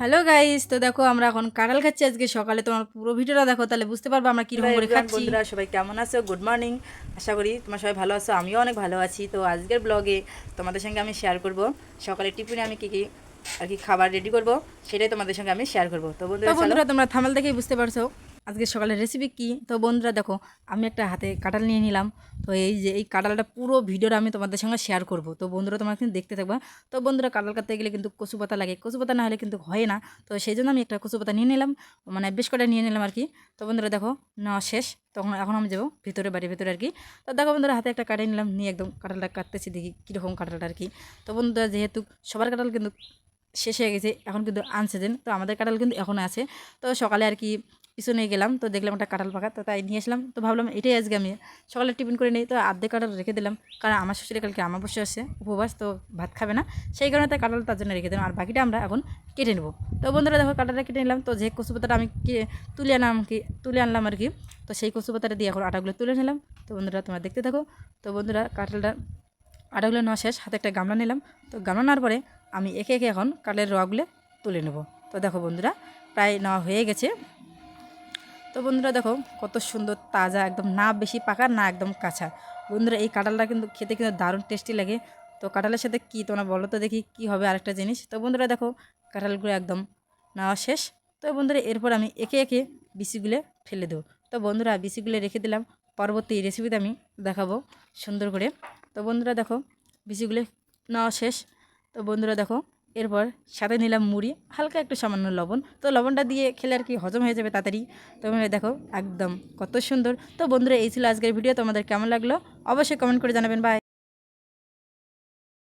Hello guys তো দেখো আমরা এখন কাঁঠাল খাচ্ছি আজকে। সকালে তোমার পুরো ভিডিওটা দেখো তাহলে বুঝতে পারব আমরা কীরকম করে খাচ্ছি। বন্ধুরা সবাই কেমন আছো? গুড মর্নিং আশা করি তোমার সবাই ভালো আছো আমিও অনেক ভালো আছি। তো আজকের ব্লগে তোমাদের সঙ্গে আমি শেয়ার করব। সকালে টিফিনে আমি কী কী আর কি খাবার রেডি করব সেটাই তোমাদের সঙ্গে আমি শেয়ার করব। তো বন্ধুরা তোমরা থামাল দেখেই বুঝতে পারছ। আজকে সকালের রেসিপি কি? তো বন্ধুরা দেখো, আমি একটা হাতে কাঁঠাল নিয়ে নিলাম। তো এই যে, এই কাঁঠালটা পুরো ভিডিওটা আমি তোমাদের সঙ্গে শেয়ার করব। তো বন্ধুরা তোমরা কিন্তু দেখতে থাকবা। তো বন্ধুরা কাঁঠাল কাটতে গেলে কিন্তু কচু পাতা লাগে। কচু পাতা না হলে কিন্তু হয় না। তো সেই জন্য আমি একটা কচু পাতা নিয়ে নিলাম। মানে বেশ কটা নিয়ে নিলাম আর কি। তো বন্ধুরা দেখো, নেওয়া শেষ। তখন, এখন আমি যাব ভিতরে, বাড়ির ভিতরে আর কি। তো দেখো বন্ধুরা, হাতে একটা কাটে নিলাম। নিয়ে একদম কাঁঠালটা কাটতেছি, দেখি কীরকম কাঁঠালটা আর কি। তো বন্ধুরা, যেহেতু সবার কাঁঠাল কিন্তু শেষ হয়ে গেছে, এখন কিন্তু আনসিজন তো আমাদের কাঁঠাল কিন্তু এখনও আছে। তো সকালে আর কি পিছনে গেলাম, তো দেখলাম একটা কাঁঠাল পাকা, তো তাই নিয়ে আসলাম। তো ভাবলাম এটাই আজকে আমি। সকালে টিফিন করে নিই, তো আর্ধেক কাঁঠাল রেখে দিলাম। কারণ আমার শ্বশুরে কালকে আমার বসে আসছে উপবাস, তো ভাত খাবে না। সেই কারণে তাই কাঁঠাল তার জন্য রেখে দিলাম। আর বাকিটা আমরা এখন কেটে নেব। তো বন্ধুরা দেখো, কাঁঠালটা কেটে নিলাম। তো যে কচু পাতাটা আমি তুলে আনলাম কি, তুলে আনলাম আর কি, তো সেই কচু পাতাটা দিয়ে এখন আটাগুলো তুলে নিলাম। তো বন্ধুরা তোমরা দেখতে থাকো। তো বন্ধুরা কাঁঠালটা, আটাগুলো নেওয়া শেষ। হাতে একটা গামলা নিলাম। তো গামলা নেওয়ার পরে আমি একে একে এখন কাঠের রোয়াগুলো তুলে নেব। তো দেখো বন্ধুরা, প্রায় নেওয়া হয়ে গেছে। তো বন্ধুরা দেখো, কত সুন্দর তাজা, একদম না বেশি পাকা, না একদম কাঁচা। বন্ধুরা, এই কাঁঠালটা কিন্তু খেতে কিন্তু দারুণ টেস্টি লাগে। তো কাঁঠালের সাথে কী তোমরা বলো তো দেখি কী হবে আরেকটা জিনিস। তো বন্ধুরা দেখো, কাঁঠালগুলো একদম নেওয়া শেষ। তো বন্ধুরা, এরপর আমি একে একে বিচিগুলো ফেলে দেবো। তো বন্ধুরা, বিচিগুলো রেখে দিলাম। পরবর্তী রেসিপিতে আমি দেখাবো সুন্দর করে। তো বন্ধুরা দেখো, বিচিগুলো নেওয়া শেষ। তো বন্ধুরা দেখো এরপর সাথে নিলাম মুড়ি, হালকা একটু সামান্য লবণ। তো লবণটা দিয়ে খেলে আর কি হজম হয়ে যাবে তাড়াতাড়ি। তো বন্ধুরা দেখো, একদম কত সুন্দর। তো বন্ধুরা, এই ছিল আজকের ভিডিও। তোমাদের কেমন লাগল? অবশ্যই কমেন্ট করে জানাবেন। বাই